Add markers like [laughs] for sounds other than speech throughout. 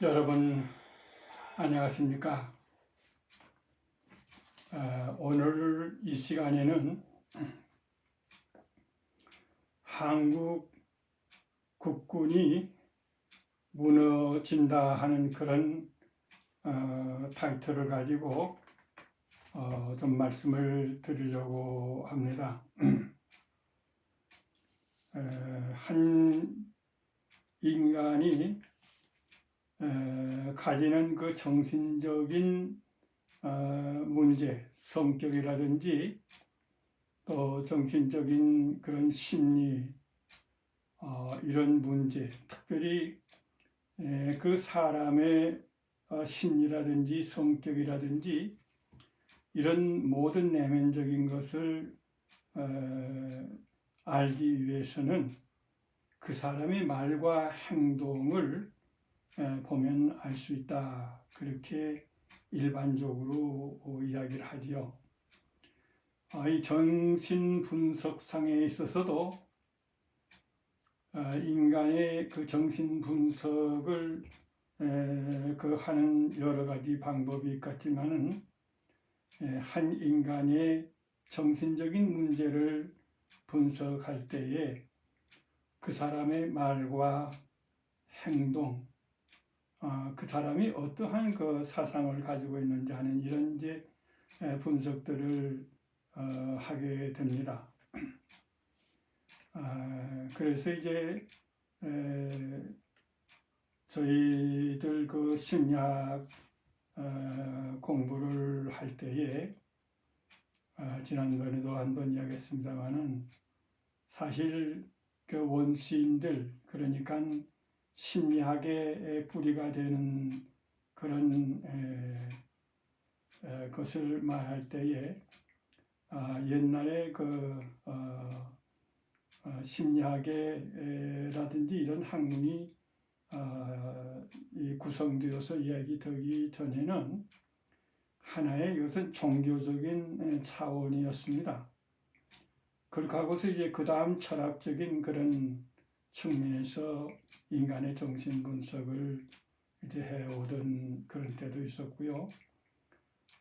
여러분 안녕하십니까? 어, 오늘 이 시간에는 한국 국군이 무너진다 하는 그런 어, 타이틀을 가지고 어, 좀 말씀을 드리려고 합니다. 에, [clears throat] 한 인간이 에, 가지는 그 정신적인 어, 문제, 성격이라든지 또 정신적인 그런 심리 어, 이런 문제, 특별히 에, 그 사람의 어, 심리라든지 성격이라든지 이런 모든 내면적인 것을 어, 알기 위해서는 그 사람의 말과 행동을 에, 보면 알 수 있다. 그렇게 일반적으로 어, 이야기를 하지요. 아, 이 정신 분석상에 있어서도 아, 인간의 그 정신 분석을 에, 그 하는 여러 가지 방법이 있겠지만은 에, 한 인간의 정신적인 문제를 분석할 때에 그 사람의 말과 행동, 아, 그 사람이 어떠한 그 사상을 가지고 있는지 하는 이런 이제 에, 분석들을 어, 하게 됩니다. 아, 그래서 이제 에, 저희들 그 심리학 어, 공부를 할 때에 아, 지난번에도 한 번 이야기했습니다만은 사실 그 원시인들 그러니까 심리학의 뿌리가 되는 그런 것을 말할 때에 아, 옛날에 그 어, 어, 심리학에라든지 이런 학문이 어, 이 구성되어서 이야기되기 전에는 하나의 이것은 종교적인 차원이었습니다. 그렇게 하고서 이제 그 다음 철학적인 그런 측면에서 인간의 정신 분석을 이제 해오던 그런 때도 있었고요.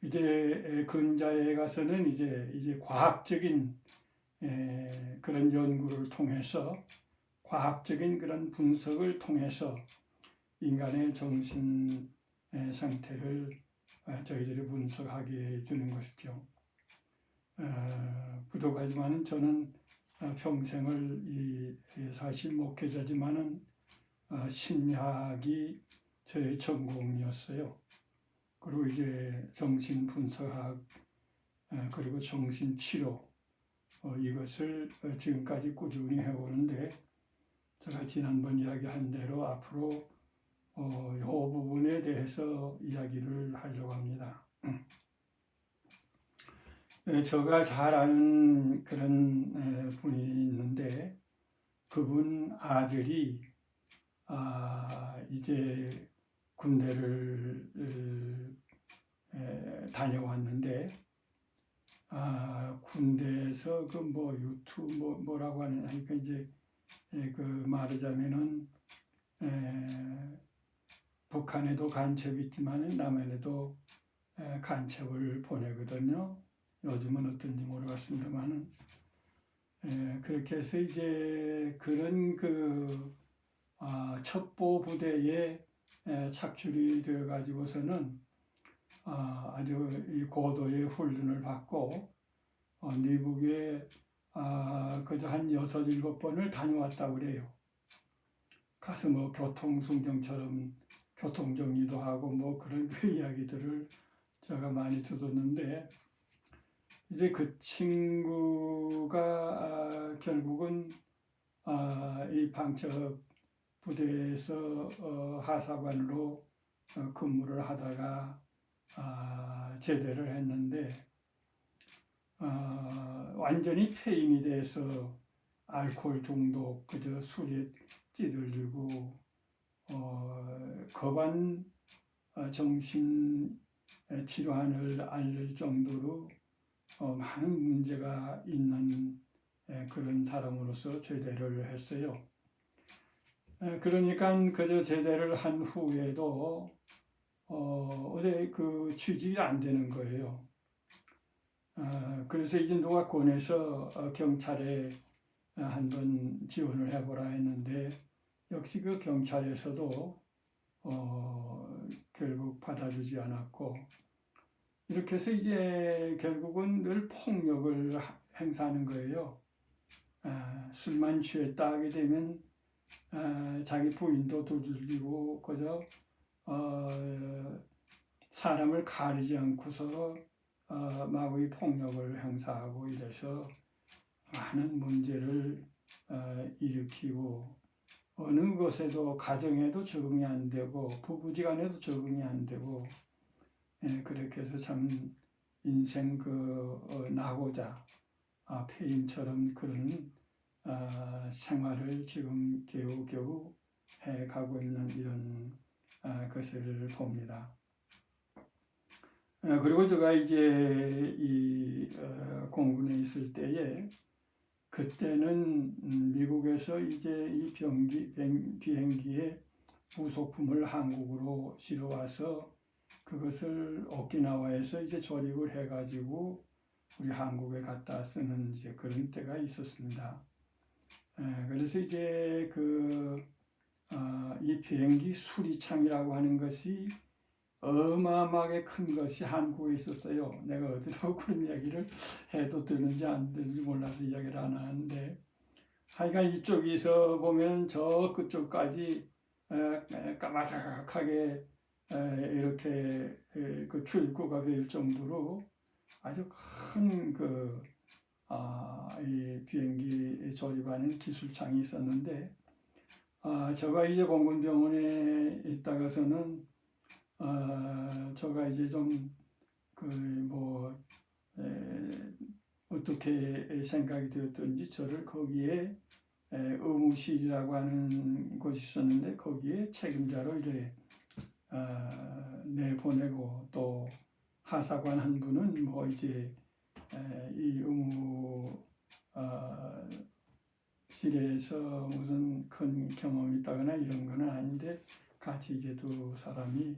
이제 근자에 가서는 이제 이제 과학적인 에, 그런 연구를 통해서 과학적인 그런 분석을 통해서 인간의 정신 의 상태를 어, 저희들이 분석하게 되는 것이죠. 어, 부족하지만은 저는 어, 평생을 이, 이 사실 목회자지만은 어, 심리학이 저의 전공이었어요. 그리고 이제 정신 분석학 어, 그리고 정신 치료 어, 이것을 어, 지금까지 꾸준히 해오는데 제가 지난번 이야기한 대로 앞으로 어, 이 부분에 대해서 이야기를 하려고 합니다. [clears throat] 에, 제가 잘 아는 그런 에, 분이 있는데 그분 아들이 아, 이제 군대를 에, 다녀왔는데 아, 군대에서 그 뭐 유튜브 뭐, 뭐라고 하는 하니까 이제 에, 그 말하자면은 에, 북한에도 간첩이 있지만 남한에도 에, 간첩을 보내거든요. 요즘은 어떤지 모르겠습니다만은 에, 그렇게 해서 이제 그런 그 아, 첩보 부대에 에, 착출이 되어 가지고서는 아, 아주 이 고도의 훈련을 받고 어, 미국에 아, 그저 한 여섯 일곱 번을 다녀왔다고 그래요. 가서 뭐 교통순경처럼 교통정리도 하고 뭐 그런 [laughs] 그 이야기들을 제가 많이 들었는데 이제 그 친구가 아, 결국은 아, 이 방첩 부대에서 어, 하사관으로 어, 근무를 하다가 아, 제대를 했는데 아, 완전히 폐인이 돼서 알코올 중독, 그저 술에 찌들리고 어, 거반 어, 정신 질환을 앓을 정도로 어, 많은 문제가 있는 에, 그런 사람으로서 제대를 했어요. 에, 그러니까 그저 제대를 한 후에도 어, 어디 그 취직이 안 되는 거예요. 어, 그래서 이제 누가 권해서 어, 경찰에 어, 한번 지원을 해보라 했는데 역시 그 경찰에서도 어, 결국 받아주지 않았고 이렇게 해서 이제 결국은 늘 폭력을 하- 행사하는 거예요. 아, 술만 취했다 하게 되면 아, 자기 부인도 두들기고 그저 어, 사람을 가리지 않고서 어, 마구의 폭력을 행사하고 이래서 많은 문제를 어, 일으키고 어느 것에도 가정에도 적응이 안 되고 부부지간에도 적응이 안 되고 예, 그렇게 해서 참 인생 그 어, 나고자 아, 폐인처럼 그런 아, 생활을 지금 겨우겨우 해가고 있는 이런 아, 것을 봅니다. 어, 그리고 제가 이제 이 어, 공군에 있을 때에 그때는 음, 미국에서 이제 이 병기 비행- 비행기의 부속품을 한국으로 실어와서 그것을 오키나와에서 이제 조립을 해가지고 우리 한국에 갖다 쓰는 이제 그런 때가 있었습니다. 에, 그래서 이제 그, 아, 이 비행기 수리창이라고 하는 것이 어마어마하게 큰 것이 한국에 있었어요. 내가 어디라고 [laughs] 그런 이야기를 해도 되는지 안 되는지 몰라서 이야기를 안 하는데, 하여간 이쪽에서 보면 저 에, 까마득하게 에, 이렇게 에, 그 출구가 될 정도로 아주 큰 그, 아, 이 비행기 조립하는 기술창이 있었는데, 아, 제가 이제 공군병원에 있다가서는, 아, 제가 이제 좀, 그, 뭐, 에, 어떻게 생각이 되었던지 저를 거기에 에, 의무실이라고 하는 곳이 있었는데, 거기에 책임자로 이제, 아, 내보내고 또 하사관 한 분은 뭐 이제 에, 이 의무 어, 실에서 무슨 큰 경험이 있다거나 이런 거는 아닌데 같이 이제 두 사람이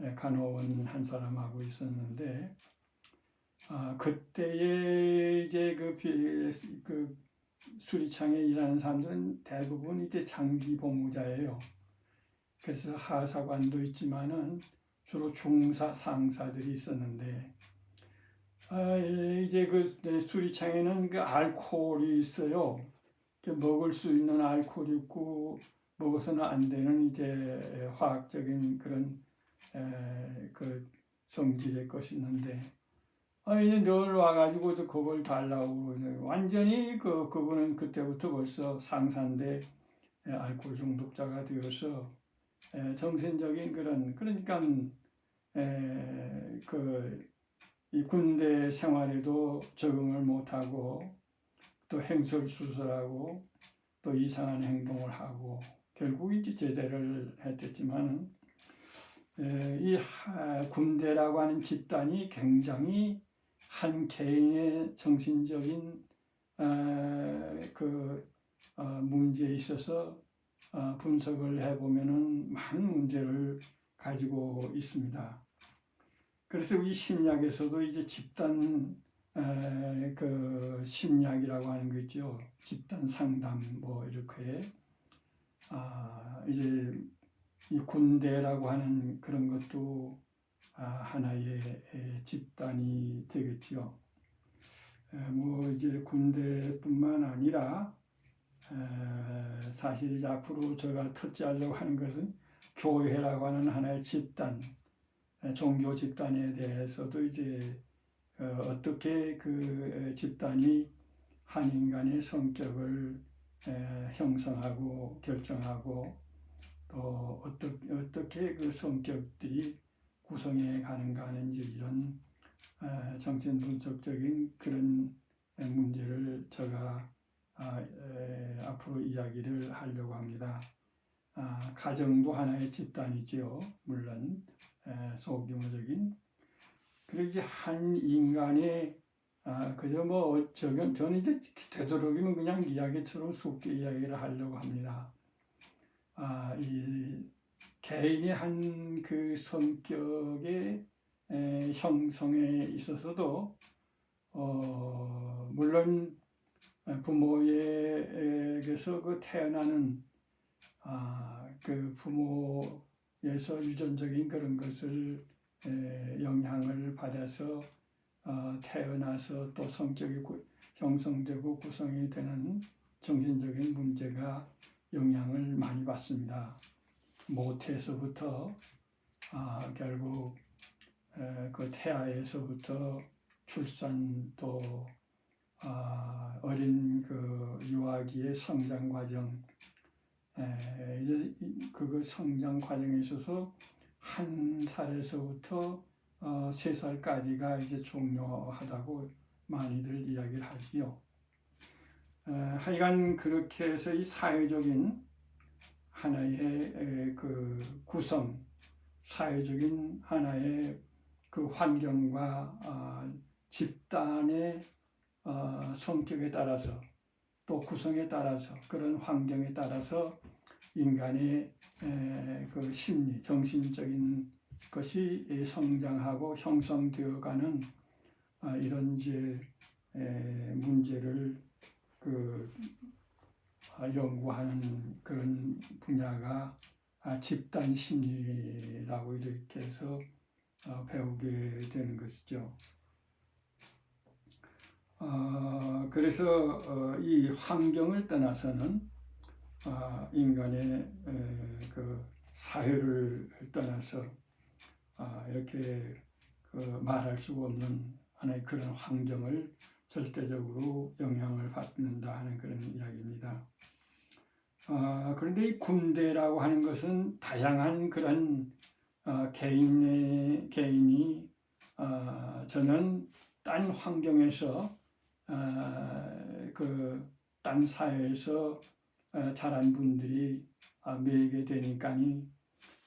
에, 간호원 한 사람하고 있었는데 아, 그때에 이제 그, 비- 그 수리창에 일하는 사람들은 대부분 이제 장기 복무자예요. 그래서 하사관도 있지만은 주로 중사 상사들이 있었는데 아, 예, 이제 그 네, 수리창에는 그 알코올이 있어요. 그 먹을 수 있는 알코올이 있고 먹어서는 안 되는 이제 화학적인 그런 에, 그 성질의 것이 있는데 아, 이제 늘 와가지고 저 그걸 달라고 완전히 그 그분은 그때부터 벌써 상사인데 에, 알코올 중독자가 되어서 에, 정신적인 그런 그러니까 에, 그, 이 군대 생활에도 적응을 못하고 또 행설수설하고 또 이상한 행동을 하고 결국 이제 제대를 했댔지만은 에, 이 하- 군대라고 하는 집단이 굉장히 한 개인의 정신적인 에, 그 어, 문제에 있어서 어, 분석을 해보면은 많은 문제를 가지고 있습니다. 그래서 이 심리학에서도 이제 집단 에, 그 심리학이라고 하는 거 있죠. 집단 상담 뭐 이렇게 아 이제 이 군대라고 하는 그런 것도 아, 하나의 에, 집단이 되겠지요. 에, 뭐 이제 군대뿐만 아니라 에, 사실 이제 앞으로 제가 터치하려고 하는 것은 교회라고 하는 하나의 집단, 에, 종교 집단에 대해서도 이제 어, 어떻게 그 집단이 한 인간의 성격을 에, 형성하고 결정하고 또 어떻게, 어떻게 그 성격들이 구성해 가는가 하는 이제 이런 에, 정신 분석적인 그런 에, 문제를 제가 아, 에, 앞으로 이야기를 하려고 합니다. 아, 가정도 하나의 집단이지요. 물론 에, 소규모적인. 이제 한 인간의 아, 그저 뭐 어, 저는 저는 이제 되도록이면 그냥 이야기처럼 쉽게 이야기를 하려고 합니다. 아, 이 개인이 한 그 성격의 에, 형성에 있어서도 어, 물론 부모에게서 그 태어나는 아, 그 부모에서 유전적인 그런 것을 에, 영향을 받아서 어, 태어나서 또 성격이 구- 형성되고 구성이 되는 정신적인 문제가 영향을 많이 받습니다. 모태에서부터 아, 결국 에, 그 태아에서부터 출산 또 아, 어린 그 유아기의 성장 과정 에, 이제 이- 그거 성장 과정에 있어서 한 살에서부터 어, 세 살까지가 이제 중요하다고 많이들 이야기를 하지요. 에, 하여간 그렇게 해서 이 사회적인 하나의 에, 그 구성, 사회적인 하나의 그 환경과 아, 집단의 어, 성격에 따라서 또 구성에 따라서 그런 환경에 따라서 인간의 에, 그 심리, 정신적인 것이 예, 성장하고 형성되어가는 아, 이런 이제 에, 문제를 그 아, 연구하는 그런 분야가 아, 집단 심리라고 이렇게 해서 어, 배우게 되는 것이죠. 어, 그래서 어, 이 환경을 떠나서는 아, 인간의 에, 그 사회를 떠나서 아, 이렇게 그 말할 수가 없는 하나의 그런 환경을 절대적으로 영향을 받는다 하는 그런 이야기입니다. 아, 그런데 이 군대라고 하는 것은 다양한 그런 어, 개인의 개인이 어, 저는 딴 환경에서 어, 그딴 사회에서 어, 자란 분들이 아, 매게 되니까니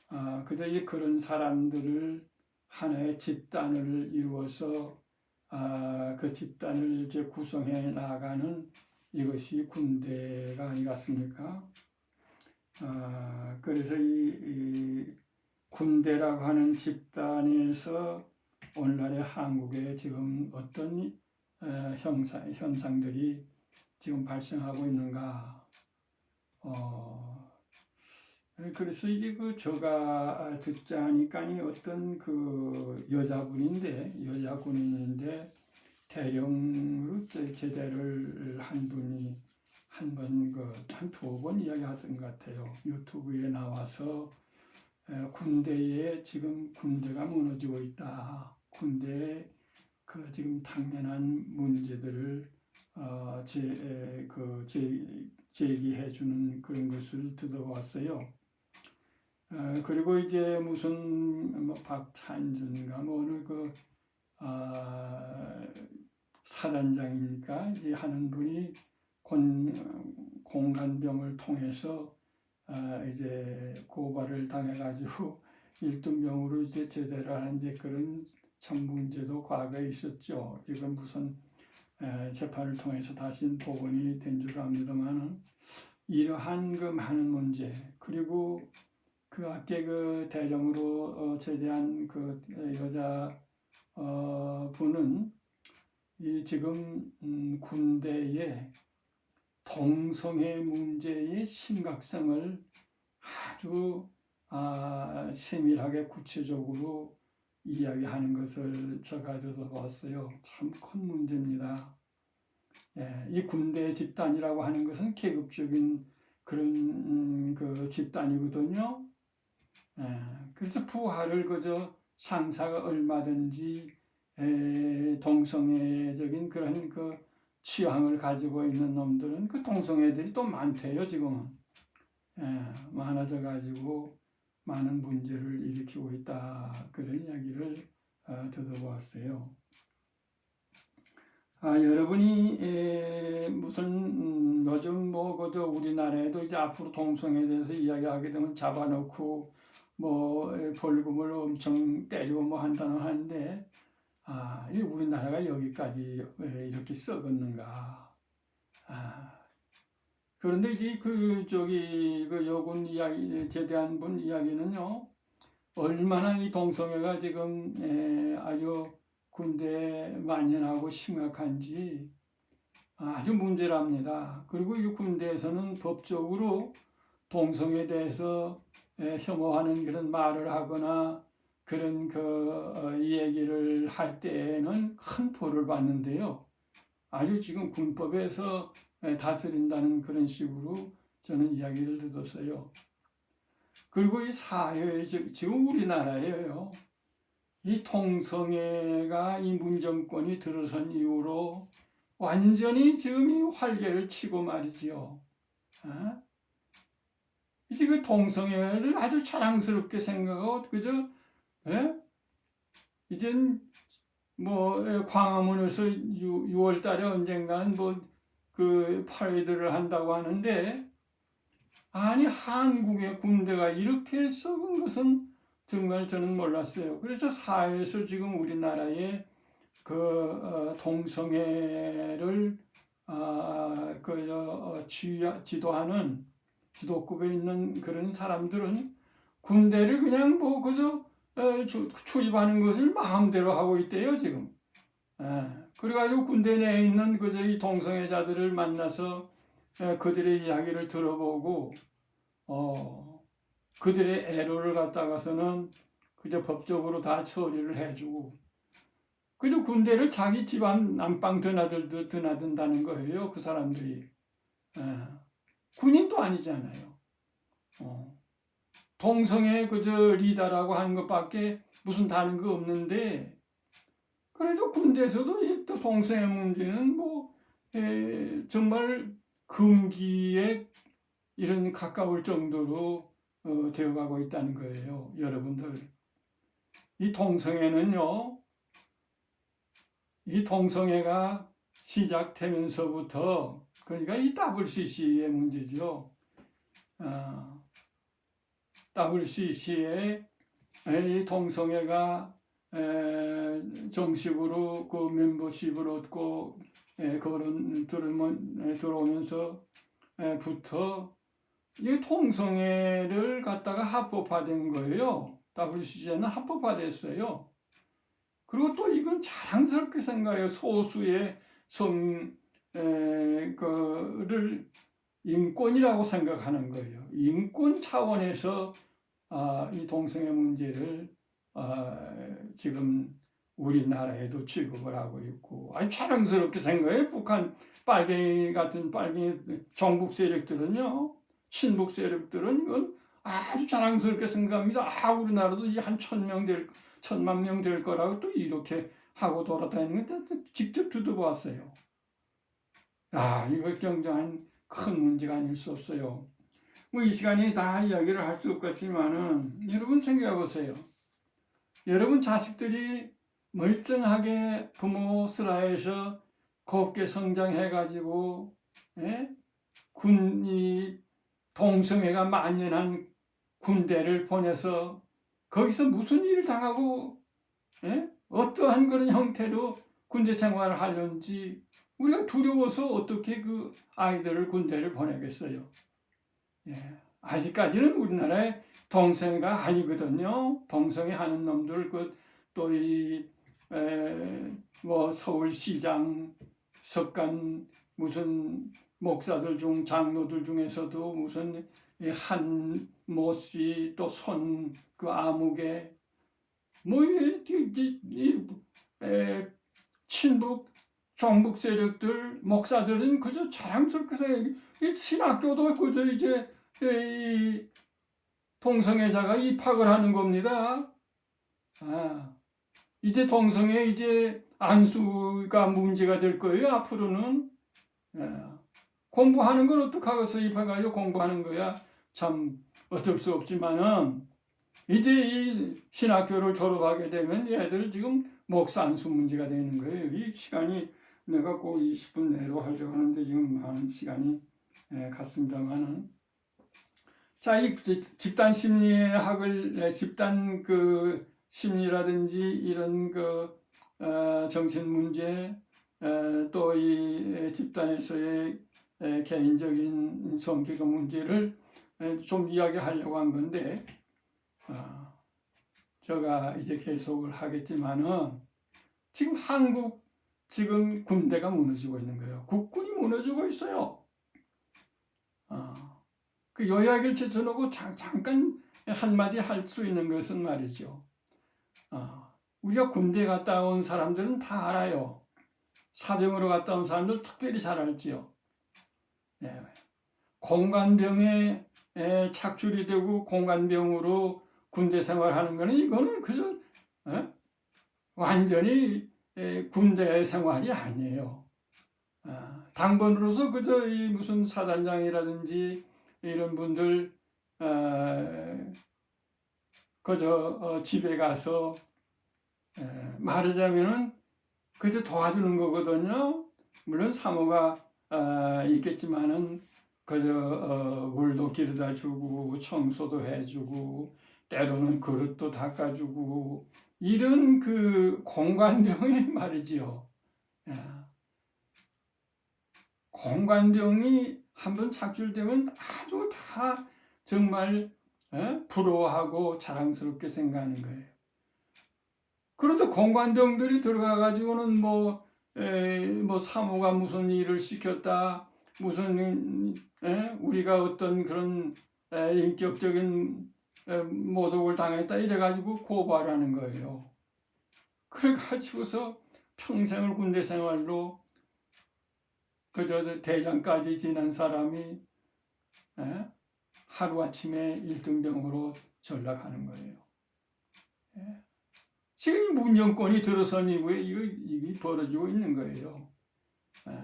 아, 그저 이 그런 사람들을 하나의 집단을 이루어서 아, 그 집단을 이제 구성해 나가는 이것이 군대가 아니겠습니까? 아, 그래서 이, 이 군대라고 하는 집단에서 오늘날의 한국에 지금 어떤 어, 형상, 현상들이 지금 발생하고 있는가? 어, 그래서 이제 그 저가 듣자 하니까니 어떤 그 여자분인데 여자 군인인데 대령으로 제- 제대를 한 분이 한 번 그 한 두 번 이야기 하던 것 같아요. 유튜브에 나와서 에, 군대에 지금 군대가 무너지고 있다. 군대에 그 지금 당면한 문제들을 어, 제, 에, 그 제, 제기해 주는 그런 것을 들어봤어요. 어, 그리고 이제 무슨 뭐 박찬준가 뭐 어느 그 아, 사단장이니까 이 하는 분이 곤, 공간병을 통해서 아, 이제 고발을 당해가지고 [laughs] 일등병으로 이제 제대로 하는 이제 그런 참 문제도 과거에 있었죠. 지금 무슨 에, 재판을 통해서 다시 복원이 된 줄 압니다만은 이러한 그 많은 문제 그리고 그 앞에 그 대령으로 어, 제대한 그 여자 어, 분은 이 지금 음, 군대의 동성애 문제의 심각성을 아주 아, 세밀하게 구체적으로 이야기하는 것을 제가 들어봤어요. 참 큰 문제입니다. 예, 이 군대 집단이라고 하는 것은 계급적인 그런 음, 그 집단이거든요. 예, 그래서 부하를 그저 상사가 얼마든지 에, 동성애적인 그런 그 취향을 가지고 있는 놈들은 그 동성애들이 또 많대요 지금은 예, 많아져 가지고 많은 문제를 일으키고 있다 그런 이야기를 어, 들어보았어요. 아, 여러분이 에, 무슨 음, 요즘 뭐 그저 우리나라에도 이제 앞으로 동성애에 대해서 이야기하게 되면 잡아놓고 뭐 에, 벌금을 엄청 때리고 뭐 한다는 하는데 아, 이 우리나라가 여기까지 왜 이렇게 썩었는가? 아, 그런데 이제 그 저기 그 여군 이야기 제대한 분 이야기는요 얼마나 이 동성애가 지금 에, 아주 군대에 만연하고 심각한지 아주 문제랍니다. 그리고 이 군대에서는 법적으로 동성애에 대해서 에, 혐오하는 그런 말을 하거나 그런 그 어, 이 얘기를 할 때에는 큰 벌을 받는데요. 아주 지금 군법에서 에, 다스린다는 그런 식으로 저는 이야기를 들었어요. 그리고 이 사회 즉 지금 우리나라에요. 이 통성애가 이 문정권이 들어선 이후로 완전히 지금 이 활개를 치고 말이지요. 어? 이제 그 동성애를 아주 자랑스럽게 생각하고 그저 예? 이젠 뭐 예, 광화문에서 6, 월 달에 언젠가는 뭐 그 파레이드를 한다고 하는데 아니 한국의 군대가 이렇게 썩은 것은 정말 저는 몰랐어요. 그래서 사회에서 지금 우리나라의 그 어, 동성애를 아, 그 어, 지, 지도하는 지도급에 있는 그런 사람들은 군대를 그냥 뭐 그저 어, 주- 출입하는 것을 마음대로 하고 있대요 지금. 예. 그래가지고 군대 내에 있는 그저 이 동성애자들을 만나서 예, 그들의 이야기를 들어보고 어, 그들의 애로를 갖다가서는 그저 법적으로 다 처리를 해주고 그저 군대를 자기 집안 안방 드나들듯 드나든다는 거예요 그 사람들이 예. 군인도 아니잖아요 어. 동성애 그저 리더라고 하는 것밖에 무슨 다른 거 없는데 그래도 군대에서도 이 또 동성애 문제는 뭐 에, 정말 금기에 이런 가까울 정도로 어, 되어가고 있다는 거예요, 여러분들. 이 동성애는요, 이 동성애가 시작되면서부터 그러니까 이 WCC의 문제죠. 아, WCC의 이 동성애가 에, 정식으로 그 멤버십을 얻고 에, 그런 들어오면서 에, 부터 이 통성애를 갖다가 합법화된 거예요. WCC는 합법화됐어요. 그리고 또 이건 자랑스럽게 생각해요. 소수의 성, 에, 그를 인권이라고 생각하는 거예요. 인권 차원에서 아, 이 동성애 문제를 아, 지금 우리나라에도 취급을 하고 있고 아주 자랑스럽게 생각해요. 북한 빨갱이 같은 빨갱이 정북 세력들은요. 친북 세력들은 이건 아주 자랑스럽게 생각합니다. 아, 우리나라도 이제 한 천명 될, 천만 명 될 거라고 또 이렇게 하고 돌아다니는 걸 직접 듣어봤어요. 아, 이거 굉장한 큰 문제가 아닐 수 없어요. 뭐 이 시간이 다 이야기를 할 수 없겠지만은 여러분 생각해 보세요. 여러분 자식들이 멀쩡하게 부모 슬하에서 곱게 성장해가지고 예? 군이 동성애가 만연한 군대를 보내서 거기서 무슨 일을 당하고 예? 어떠한 그런 형태로 군대 생활을 하는지 우리가 두려워서 어떻게 그 아이들을 군대를 보내겠어요. 예. 아직까지는 우리나라에 동성애가 아니거든요. 동성애 하는 놈들 그또이뭐 서울시장 석간 무슨 목사들 중 장로들 중에서도 무슨 한 모씨 또 손 그 아무개 뭐이 친북 종북 세력들 목사들은 그저 자랑스럽게 생각해 이 신학교도 그저 이제 이 동성애자가 입학을 하는 겁니다. 아, 이제 동성애 이제 안수가 문제가 될 거예요 앞으로는. 예. 공부하는 걸 어떡하겠어 입학하려 공부하는 거야 참 어쩔 수 없지만은 이제 이 신학교를 졸업하게 되면 얘들 지금 목사 안수 문제가 되는 거예요. 이 시간이 내가 꼭 20분 내로 하려고 하는데 지금 많은 시간이 예, 갔습니다만은 자, 이 집단 심리학을 예, 집단 그 심리라든지 이런 그 어, 정신 문제 또 이 집단에서의 에, 개인적인 성격 문제를 에, 좀 이야기하려고 한 건데 아, 제가 이제 계속을 하겠지만은 지금 한국 지금 군대가 무너지고 있는 거예요. 국군이 무너지고 있어요. 아, 그 요약을 제쳐놓고 자- 잠깐 한마디 할 수 있는 것은 말이죠. 아, 우리가 군대 갔다 온 사람들은 다 알아요. 사병으로 갔다 온 사람들 특별히 잘 알지요. 예. 공관병에 에, 착출이 되고 공관병으로 군대 생활하는 거는 이거는 그저 어? 완전히 에, 군대 생활이 아니에요. 아, 당번으로서 그저 이 무슨 사단장이라든지 이런 분들 어, 그저 어, 집에 가서 에, 말하자면은 그저 도와주는 거거든요. 물론 사모가 어, 있겠지만은 그저 어, 물도 길어다 주고 청소도 해주고 때로는 그릇도 닦아주고 이런 그 공관병이 [laughs] 말이지요. 야. 공관병이 한 번 착출되면 아주 다 정말 에? 부러워하고 자랑스럽게 생각하는 거예요. 그런데 공관병들이 들어가 가지고는 뭐, 에, 뭐 사모가 무슨 일을 시켰다, 무슨 에? 우리가 어떤 그런 에, 인격적인 에, 모독을 당했다 이래 가지고 고발하는 거예요. 그래 가지고서 평생을 군대 생활로 그저 대장까지 지난 사람이 에? 하루아침에 일등병으로 전락하는 거예요. 예. 지금 문정권이 들어선 이후에 이게 벌어지고 있는 거예요. 예.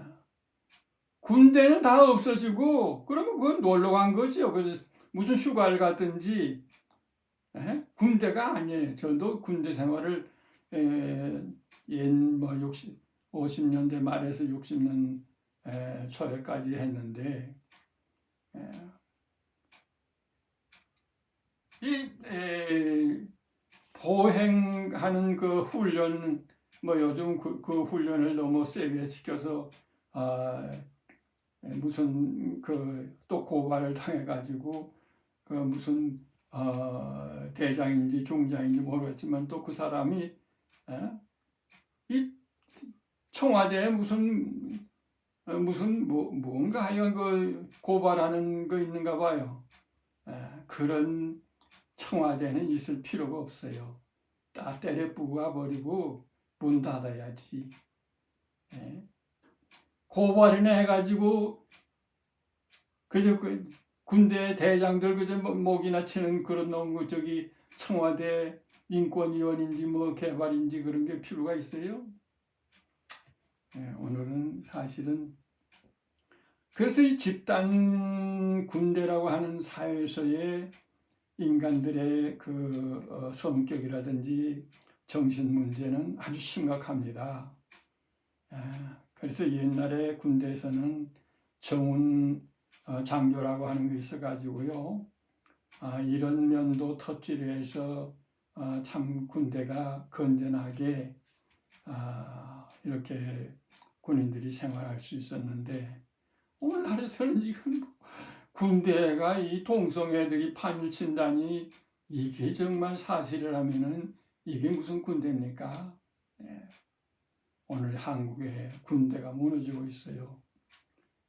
군대는 다 없어지고, 그러면 그건 놀러 간 거지요. 그래서 무슨 휴가를 갔든지, 예? 군대가 아니에요. 저도 군대 생활을, 에, 옛뭐 60, 50년대 말에서 60년 에, 초에까지 했는데, 에, 이 에, 보행하는 그 훈련 뭐 요즘 그, 그 훈련을 너무 세게 시켜서 아, 에, 무슨 그 또 고발을 당해 가지고 그 무슨 어, 대장인지 중장인지 모르겠지만 또 그 사람이 에? 이 청와대에 무슨 어, 무슨 뭐 뭔가 하여간 그 고발하는 거 있는가 봐요. 에, 그런 청와대는 있을 필요가 없어요. 다 때려 부가 버리고 문 닫아야지. 예. 고발이나 해가지고 그저 그 군대 대장들 그저 뭐 목이나 치는 그런 놈그 저기 청와대 인권위원인지 뭐 개발인지 그런 게 필요가 있어요. 예, 오늘은 사실은 그래서 이 집단 군대라고 하는 사회에서의 인간들의 그 어, 성격이라든지 정신 문제는 아주 심각합니다. 아, 그래서 옛날에 군대에서는 정운 어, 장교라고 하는 게 있어가지고요. 아, 이런 면도 터치를 해서 아, 참 군대가 건전하게 아, 이렇게 군인들이 생활할 수 있었는데 오늘날에서는 뭐 군대가 이 동성애들이 판을 친다니 이게 정말 사실이라면은 이게 무슨 군대입니까? 예. 오늘 한국의 군대가 무너지고 있어요.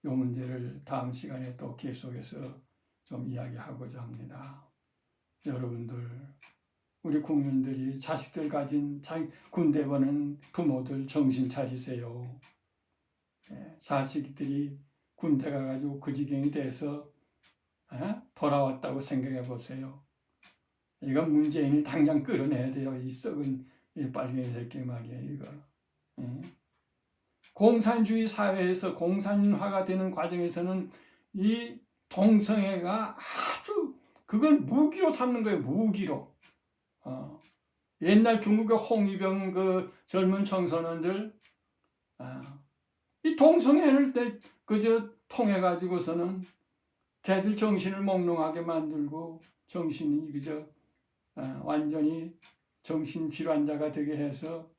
이 문제를 다음 시간에 또 계속해서 좀 이야기하고자 합니다. 여러분들, 우리 국민들이 자식들 가진 자, 군대 보는 부모들 정신 차리세요. 예, 자식들이 군대 가가지고 그 지경이 돼서 에? 돌아왔다고 생각해 보세요. 이건 문재인이 당장 끌어내야 돼요. 이 썩은 이 빨갱이 새끼 말이야 이거. 예? 공산주의 사회에서 공산화가 되는 과정에서는 이 동성애가 아주 그건 무기로 삼는 거예요. 무기로. 어. 옛날 중국의 홍위병 그 젊은 청소년들 아, 이 동성애를 때 그저 통해 가지고서는 걔들 정신을 몽롱하게 만들고 정신이 그저 아, 완전히 정신 질환자가 되게 해서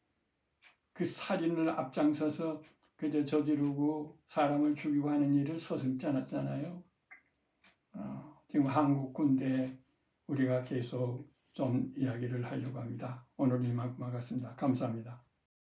그 살인을 앞장서서 그저 저지르고 사람을 죽이고 하는 일을 서슴지 않았잖아요. 어, 지금 한국 군대 우리가 계속 좀 이야기를 하려고 합니다. 오늘 이만 마겠습니다. 감사합니다.